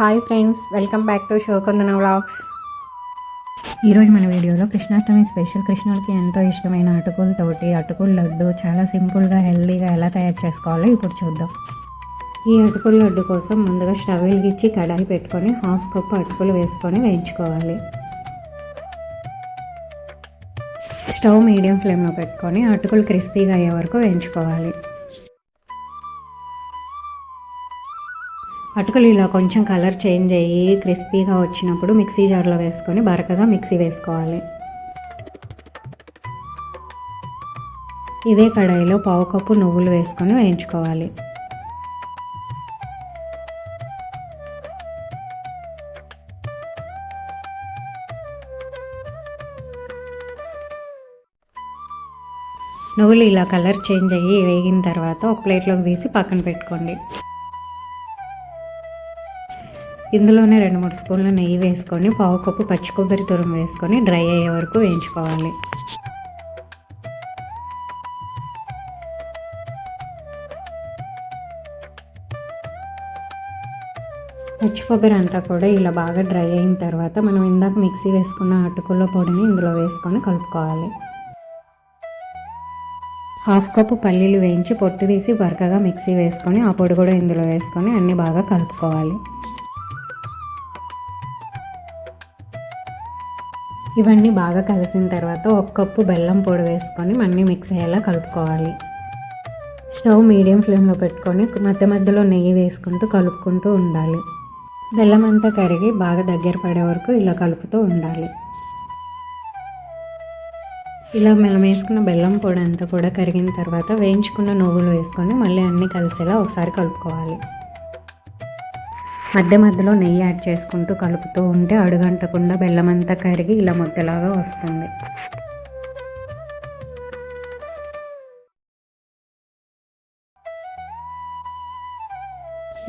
Hi friends welcome back to షోకొందన vlogs ఈరోజు మన వీడియోలో కృష్ణాష్టమి స్పెషల్ కృష్ణుడికి ఎంతో ఇష్టమైన అటుకులతోటి అటుకుల లడ్డు చాలా సింపుల్గా హెల్తీగా ఎలా తయారు చేసుకోవాలో ఇప్పుడు చూద్దాం. ఈ అటుకుల లడ్డు కోసం ముందుగా స్టవ్ వెలిగించి కడాయి పెట్టుకొని హాఫ్ కప్ అటుకులు వేసుకొని వేయించుకోవాలి. స్టవ్ మీడియం ఫ్లేమ్లో పెట్టుకొని అటుకులు క్రిస్పీగా అయ్యే వరకు వేయించుకోవాలి. అటుకులు ఇలా కొంచెం కలర్ చేంజ్ అయ్యి క్రిస్పీగా వచ్చినప్పుడు మిక్సీ జార్లో వేసుకొని బరకగా మిక్సీ వేసుకోవాలి. ఇదే కడాయిలో పావు కప్పు నువ్వులు వేసుకొని వేయించుకోవాలి. నువ్వులు ఇలా కలర్ చేంజ్ అయ్యి వేగిన తర్వాత ఒక ప్లేట్లోకి తీసి పక్కన పెట్టుకోండి. ఇందులోనే రెండు మూడు స్పూన్లు నెయ్యి వేసుకొని పావు కప్పు పచ్చి కొబ్బరి తురుము వేసుకొని డ్రై అయ్యే వరకు వేయించుకోవాలి. పచ్చి కొబ్బరి అంతా కూడా ఇలా బాగా డ్రై అయిన తర్వాత మనం ఇందాక మిక్సీ వేసుకున్న అటుకుల పొడిని ఇందులో వేసుకొని కలుపుకోవాలి. హాఫ్ కప్పు పల్లీలు వేయించి పొట్టు తీసి బరకగా మిక్సీ వేసుకొని ఆ పొడి కూడా ఇందులో వేసుకొని అన్నీ బాగా కలుపుకోవాలి. ఇవన్నీ బాగా కలిసిన తర్వాత ఒక కప్పు బెల్లం పొడి వేసుకొని అన్నీ మిక్స్ అయ్యేలా కలుపుకోవాలి. స్టవ్ మీడియం ఫ్లేమ్లో పెట్టుకొని మధ్య మధ్యలో నెయ్యి వేసుకుంటూ కలుపుకుంటూ ఉండాలి. బెల్లం అంతా కరిగి బాగా దగ్గర పడే వరకు ఇలా కలుపుతూ ఉండాలి. ఇలా మనం వేసుకున్న బెల్లం పొడి అంతా కూడా కరిగిన తర్వాత వేయించుకున్న నువ్వులు వేసుకొని మళ్ళీ అన్నీ కలిసేలా ఒకసారి కలుపుకోవాలి. మధ్య మధ్యలో నెయ్యి యాడ్ చేసుకుంటూ కలుపుతూ ఉంటే అడుగంటకుండా బెల్లం అంతా కరిగి ఇలా ముద్దలాగా వస్తుంది.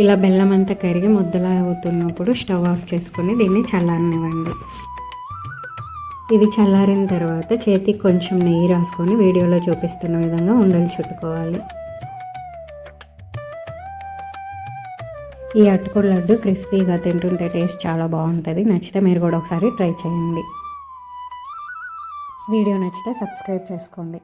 ఇలా బెల్లం అంతా కరిగి ముద్దలా అవుతున్నప్పుడు స్టవ్ ఆఫ్ చేసుకొని దీన్ని చల్లారనివ్వండి. ఇది చల్లారిన తర్వాత చేతికి కొంచెం నెయ్యి రాసుకొని వీడియోలో చూపిస్తున్న విధంగా ఉండలు చుట్టుకోవాలి. ఈ అటుకుడు లడ్డు క్రిస్పీగా తింటుంటే టేస్ట్ చాలా బాగుంటుంది. నచ్చితే మీరు కూడా ఒకసారి ట్రై చేయండి. వీడియో నచ్చితే సబ్స్క్రైబ్ చేసుకోండి.